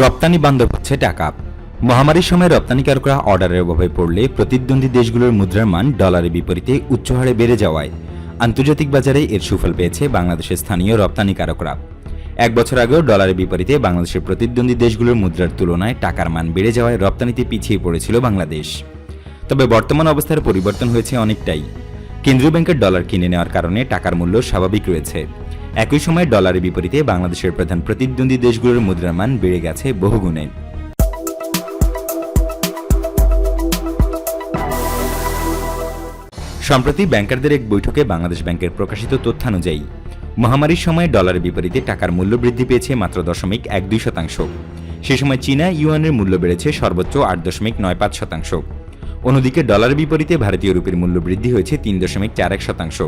রপ্তানি বান্ধব হচ্ছে টাকা। মহামারীর সময় রপ্তানিকারকরা অর্ডারের অভাবে পড়লে প্রতিদ্বন্দ্বী দেশগুলোর মুদ্রার মান ডলারের বিপরীতে উচ্চ হারে বেড়ে যাওয়ায় আন্তর্জাতিক বাজারে এর সুফল পেয়েছে বাংলাদেশের স্থানীয় রপ্তানিকারকরা। এক বছর আগেও ডলারের বিপরীতে বাংলাদেশের প্রতিদ্বন্দ্বী দেশগুলোর মুদ্রার তুলনায় টাকার মান বেড়ে যাওয়ায় রপ্তানিতে পিছিয়ে পড়েছিল বাংলাদেশ। তবে বর্তমান অবস্থার পরিবর্তন হয়েছে অনেকটাই। কেন্দ্রীয় ব্যাংকের ডলার কিনে নেওয়ার কারণে টাকার মূল্য স্বাভাবিক রয়েছে। একই সময় ডলারের বিপরীতে বাংলাদেশের প্রধান প্রতিদ্বন্দ্বী দেশগুলোর মুদ্রার মান বেড়ে গেছে বহুগুণে। সম্প্রতি ব্যাংকারদের এক বৈঠকে বাংলাদেশ ব্যাংকের প্রকাশিত তথ্যানুযায়ী, মহামারীর সময় ডলারের বিপরীতে টাকার মূল্য বৃদ্ধি পেয়েছে মাত্র দশমিক এক দুই শতাংশ। সে সময় চীনা ইউয়ানের মূল্য বেড়েছে সর্বোচ্চ আট দশমিক নয় পাঁচ শতাংশ। অন্যদিকে ডলার বিপরীতে ভারতীয় রুপির মূল্য বৃদ্ধি হয়েছে তিন দশমিক চার এক শতাংশ।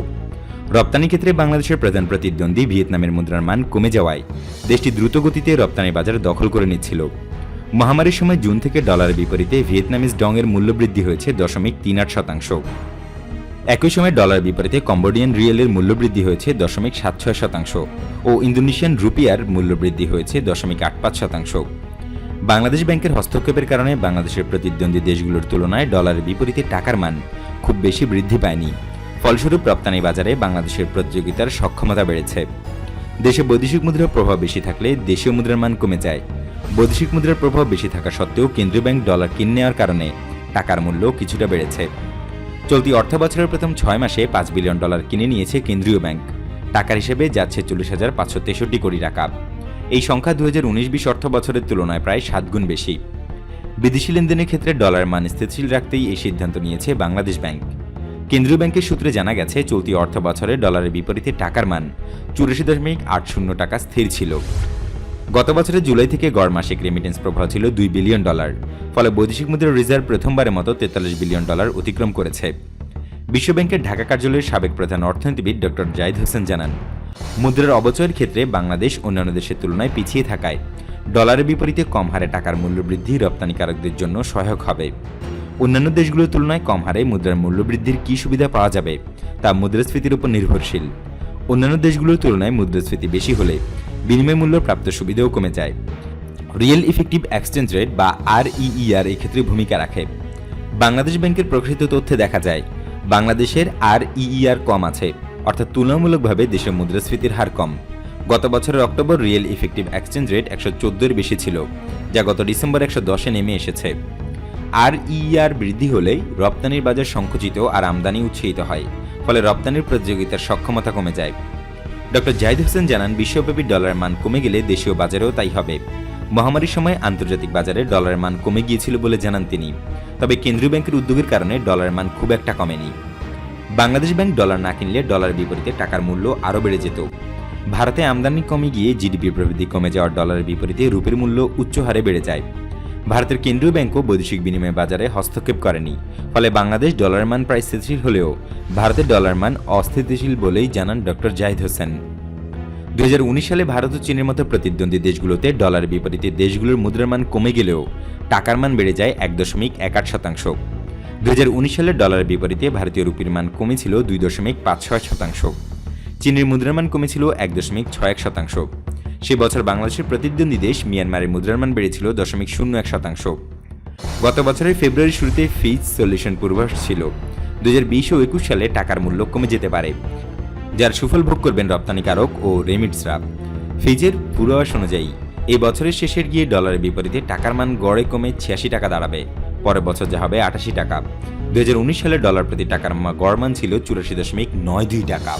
রপ্তানি ক্ষেত্রে বাংলাদেশের প্রধান প্রতিদ্বন্দ্বী ভিয়েতনামের মুদ্রার মান কমে যাওয়ায় দেশটি দ্রুতগতিতে রপ্তানি বাজার দখল করে নিচ্ছিল। মহামারীর সময় জুন থেকে ডলারের বিপরীতে ভিয়েতনামিজ ডংয়ের মূল্য বৃদ্ধি হয়েছে দশমিক তিন আট শতাংশ। একই সময় ডলার বিপরীতে কম্বোডিয়ান রিয়েলের মূল্য বৃদ্ধি হয়েছে দশমিক সাত ছয় শতাংশ ও ইন্দোনেশিয়ান রুপিয়ার মূল্য বৃদ্ধি হয়েছে দশমিক আট পাঁচ শতাংশ। বাংলাদেশ ব্যাংকের হস্তক্ষেপের কারণে বাংলাদেশের প্রতিদ্বন্দ্বী দেশগুলোর তুলনায় ডলারের বিপরীতে টাকার মান খুব বেশি বৃদ্ধি পায়নি। ফলস্বরূপ রপ্তানি বাজারে বাংলাদেশের প্রতিযোগিতার সক্ষমতা বেড়েছে। দেশে বৈদেশিক মুদ্রার প্রভাব বেশি থাকলে দেশীয় মুদ্রার মান কমে যায়। বৈদেশিক মুদ্রার প্রভাব বেশি থাকা সত্ত্বেও কেন্দ্রীয় ব্যাংক ডলার কিনে নেওয়ার কারণে টাকার মূল্য কিছুটা বেড়েছে। চলতি অর্থ বছরের প্রথম ছয় মাসে পাঁচ বিলিয়ন ডলার কিনে নিয়েছে কেন্দ্রীয় ব্যাংক। টাকার হিসেবে যাচ্ছে চল্লিশ হাজার পাঁচশো তেষট্টি কোটি টাকা। এই সংখ্যা দু হাজার উনিশ বিশ অর্থ বছরের তুলনায় প্রায় সাত গুণ বেশি। বিদেশি লেনদেনের ক্ষেত্রে ডলার মান স্থিতিশীল রাখতেই এই সিদ্ধান্ত নিয়েছে বাংলাদেশ ব্যাংক। কেন্দ্রীয় ব্যাংকের সূত্রে জানা গেছে, চলতি অর্থ বছরে ডলারের বিপরীতে টাকার মান চুরাশি দশমিক আট শূন্য টাকা স্থির ছিল। গত বছরের জুলাই থেকে গড় মাসিক রেমিটেন্স প্রবাহ ছিল দুই বিলিয়ন ডলার, ফলে বৈদেশিক মুদ্রার রিজার্ভ প্রথমবারের মতো তেতাল্লিশ বিলিয়ন ডলার অতিক্রম করেছে। বিশ্বব্যাংকের ঢাকা কার্যালয়ের সাবেক প্রধান অর্থনীতিবিদ ডক্টর জাহিদ হোসেন জানান মুদ্রার অবচয়ের ক্ষেত্রে বাংলাদেশ অন্যান্য দেশের তুলনায় পিছিয়ে থাকায়। ডলারের বিপরীতে কম হারে টাকার মূল্য বৃদ্ধি রপ্তানিকারকদের জন্য সহায়ক হবে। অন্যান্য দেশগুলোর তুলনায় কম হারে মুদ্রার মূল্য বৃদ্ধির কী সুবিধা পাওয়া যাবে, তা মুদ্রাস্ফীতির উপর নির্ভরশীল। অন্যান্য দেশগুলোর তুলনায় মুদ্রাস্ফীতি বেশি হলে বিনিময় মূল্য প্রাপ্ত সুবিধাও কমে যায়। রিয়েল ইফেক্টিভ এক্সচেঞ্জ রেট বা আর ইইআর এই ক্ষেত্রে ভূমিকা রাখে। বাংলাদেশ ব্যাংকের প্রকৃত তথ্যে দেখা যায়, বাংলাদেশের আর ইইআর কম আছে। অর্থাৎ তুলনামূলকভাবে দেশের মুদ্রাস্ফীতির হার কম। গত বছরের October real effective exchange rate একশো চোদ্দোর বেশি ছিল, যা গত ডিসেম্বর একশো দশে নেমে এসেছে। আর ইইআর বৃদ্ধি হলেই রপ্তানির বাজার সংকুচিত আর আমদানি উৎসাহিত হয়, ফলে রপ্তানির প্রতিযোগিতার সক্ষমতা কমে যায়। ডক্টর জাহিদ হোসেন জানান, বিশ্বব্যাপী ডলারের মান কমে গেলে দেশীয় বাজারেও তাই হবে। মহামারীর সময় আন্তর্জাতিক বাজারে ডলারের মান কমে গিয়েছিল বলে জানান তিনি। তবে কেন্দ্রীয় ব্যাংকের উদ্যোগের কারণে ডলারের মান খুব একটা কমেনি। বাংলাদেশ ব্যাংক ডলার না কিনলে ডলারের বিপরীতে টাকার মূল্য আরও বেড়ে যেত। ভারতে আমদানি কমে গিয়ে জিডিপি প্রবৃদ্ধি কমে যাওয়ার ডলারের বিপরীতে রুপির মূল্য উচ্চ হারে বেড়ে যায়। ভারতের কেন্দ্রীয় ব্যাংকও বৈদেশিক বিনিময় বাজারে হস্তক্ষেপ করেনি, ফলে বাংলাদেশ ডলারের মান প্রায় স্থিতিশীল হলেও ভারতের ডলার মান অস্থিতিশীল বলেই জানান ডক্টর জাহিদ হোসেন। দু হাজার উনিশ সালে ভারত ও চীনের মতো প্রতিদ্বন্দ্বী দেশগুলোতে ডলারের বিপরীতে দেশগুলোর মুদ্রার মান কমে গেলেও টাকার মান বেড়ে যায় এক দশমিক এক আট শতাংশ। দুই সালের ডলারের বিপরীতে ভারতীয় রুপির মান কমেছিল দুই দশমিক পাঁচ ছয় শতাংশ। চীনের মুদ্রার মান কমেছিল এক দশমিক ছয় এক শতাংশ। সে বছর বাংলাদেশের প্রতিদ্বন্দ্বী দেশ মিয়ানমারের মুদ্রার মান বেড়েছিল দশমিক শূন্য এক শতাংশ। গত বছরের ফেব্রুয়ারি শুরুতে ফিজ সলিউশন পূর্বাভাস ছিল। দু হাজার বিশ ও একুশ সালে টাকার মূল্য কমে যেতে পারে, যার সুফল ভোগ করবেন রপ্তানিকারক ও রেমিটসরা। ফিজের পূর্বাভাস অনুযায়ী, এ বছরের শেষের গিয়ে ডলারের বিপরীতে টাকার মান গড়ে কমে ছিয়াশি টাকা দাঁড়াবে। পরের বছর যা হবে আটাশি টাকা। দু সালে ডলার প্রতি টাকার গড়মান গড় মান ছিল চুরাশি দশমিক নয় দুই টাকা।